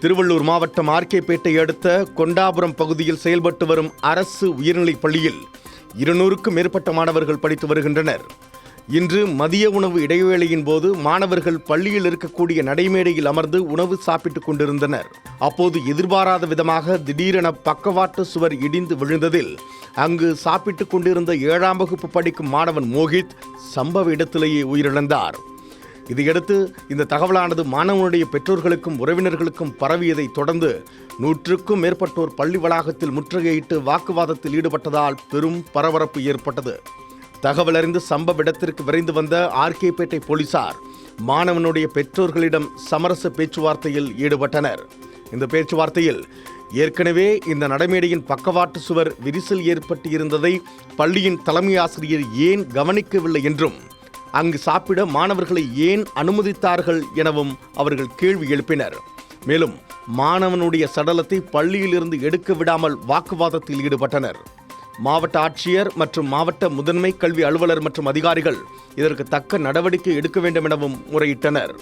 திருவள்ளூர் மாவட்டம் ஆர்கேபேட்டை அடுத்த கொண்டாபுரம் பகுதியில் செயல்பட்டு வரும் அரசு உயர்நிலைப் பள்ளியில் இருநூறுக்கும் மேற்பட்ட மாணவர்கள் படித்து வருகின்றனர். இன்று மதிய உணவு இடைவேளையின் போது மாணவர்கள் பள்ளியில் இருக்கக்கூடிய நடைமேடையில் அமர்ந்து உணவு சாப்பிட்டுக் கொண்டிருந்தனர். அப்போது எதிர்பாராத விதமாக திடீரென பக்கவாட்டு சுவர் இடிந்து விழுந்ததில் அங்கு சாப்பிட்டுக் கொண்டிருந்த ஏழாம் வகுப்பு படிக்கும் மாணவன் மோகித் சம்பவ இடத்திலேயே உயிரிழந்தார். இதையடுத்து இந்த தகவலானது மாணவனுடைய பெற்றோர்களுக்கும் உறவினர்களுக்கும் பரவியதை தொடர்ந்து நூற்றுக்கும் மேற்பட்டோர் பள்ளி வளாகத்தில் முற்றுகையிட்டு வாக்குவாதத்தில் ஈடுபட்டதால் பெரும் பரபரப்பு ஏற்பட்டது. தகவல் அறிந்து சம்பவ இடத்திற்கு விரைந்து வந்த ஆர்கேபேட்டை போலீசார் மாணவனுடைய பெற்றோர்களிடம் சமரச பேச்சுவார்த்தையில் ஈடுபட்டனர். இந்த பேச்சுவார்த்தையில் ஏற்கனவே இந்த நடைமேடையின் பக்கவாட்டு சுவர் விரிசல் ஏற்பட்டு இருந்ததை பள்ளியின் தலைமை ஆசிரியர் ஏன் கவனிக்கவில்லை என்றும் அங்கு சாப்பிட மாணவர்களை ஏன் அனுமதித்தார்கள் எனவும் அவர்கள் கேள்வி எழுப்பினர். மேலும் மாணவனுடைய சடலத்தை பள்ளியிலிருந்து எடுக்க விடாமல் வாக்குவாதத்தில் ஈடுபட்டனர். மாவட்ட ஆட்சியர் மற்றும் மாவட்ட முதன்மை கல்வி அலுவலர் மற்றும் அதிகாரிகள் இதற்கு தக்க நடவடிக்கை எடுக்க வேண்டும் எனவும் முறையிட்டனர்.